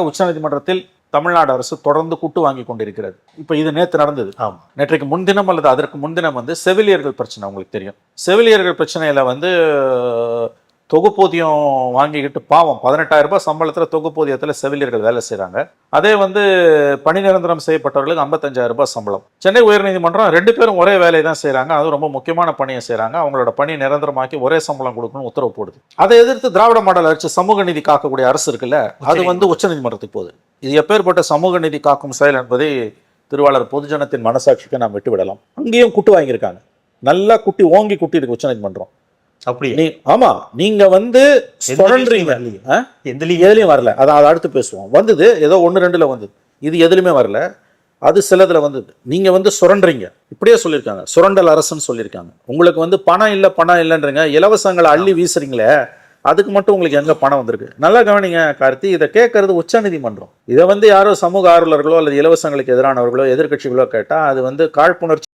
உச்சநீதிமன்றத்தில் தமிழ்நாடு அரசு தொடர்ந்து கூட்டு வாங்கி கொண்டிருக்கிறது. இப்போ இது நேற்று நடந்தது. ஆமா. நேற்றைக்கு முன்தினம் அல்லது அதற்கு முன்தினம் வந்து செவிலியர்கள் பிரச்சனை உங்களுக்கு தெரியும். செவிலியர்கள் பிரச்சனையில வந்து தொகுப்பூதியம் வாங்கிக்கிட்டு பாவம் பதினெட்டாயிரம் ரூபாய் சம்பளத்தில் தொகுப்பூதியத்தில் செவிலியர்கள் வேலை செய்கிறாங்க அதே வந்து பணி நிரந்தரம் செய்யப்பட்டவர்களுக்கு ஐம்பத்தஞ்சாயிரம் ரூபாய் சம்பளம். சென்னை உயர்நீதிமன்றம் ரெண்டு பேரும் ஒரே வேலையை தான் செய்கிறாங்க அது ரொம்ப முக்கியமான பணியை செய்கிறாங்க அவங்களோட பணி நிரந்தரமாக்கி ஒரே சம்பளம் கொடுக்கணும்னு உத்தரவு போடுது. அதை எதிர்த்து திராவிட மாடல் ஆட்சி சமூக நீதி காக்கக்கூடிய அரசு இருக்குல்ல அது வந்து உச்சநீதிமன்றத்துக்கு போகுது. இது எப்பேற்பட்ட சமூக நீதி காக்கும் செயல் என்பதை திருவாளர் பொதுஜனத்தின் மனசாட்சிக்கு நாம் விட்டுவிடலாம். அங்கேயும் குட்டு வாங்கியிருக்காங்க. நல்லா குட்டி ஓங்கி குட்டி இருக்கு உச்சநீதிமன்றம். அப்படியே. நீ ஆமா நீங்க வந்து? எந்த லீக் எதுலயும் வரல. அதை அடுத்து பேசுவோம். வந்தது ஏதோ ஒன்று ரெண்டுல வந்தது. இது எதுலையுமே வரல. அது சிலதுல வந்தது. நீங்க வந்து சுரண்டுறீங்க. இப்படியே சொல்லியிருக்காங்க. சுரண்டல் அரசுன்னு சொல்லியிருக்காங்க. உங்களுக்கு வந்து பணம் இல்லை பணம் இல்லைன்றீங்க. இலவசங்களை அள்ளி வீசுறீங்களே அதுக்கு மட்டும் உங்களுக்கு எங்க பணம் வந்திருக்கு? நல்லா கவனிங்க கார்த்தி. இதை கேட்கறது உச்சநீதிமன்றம். இதை வந்து யாரோ சமூக ஆர்வலர்களோ அல்லது இலவசங்களுக்கு எதிரானவர்களோ எதிர்க்கட்சிகளோ கேட்டா அது வந்து காழ்ப்புணர்ச்சி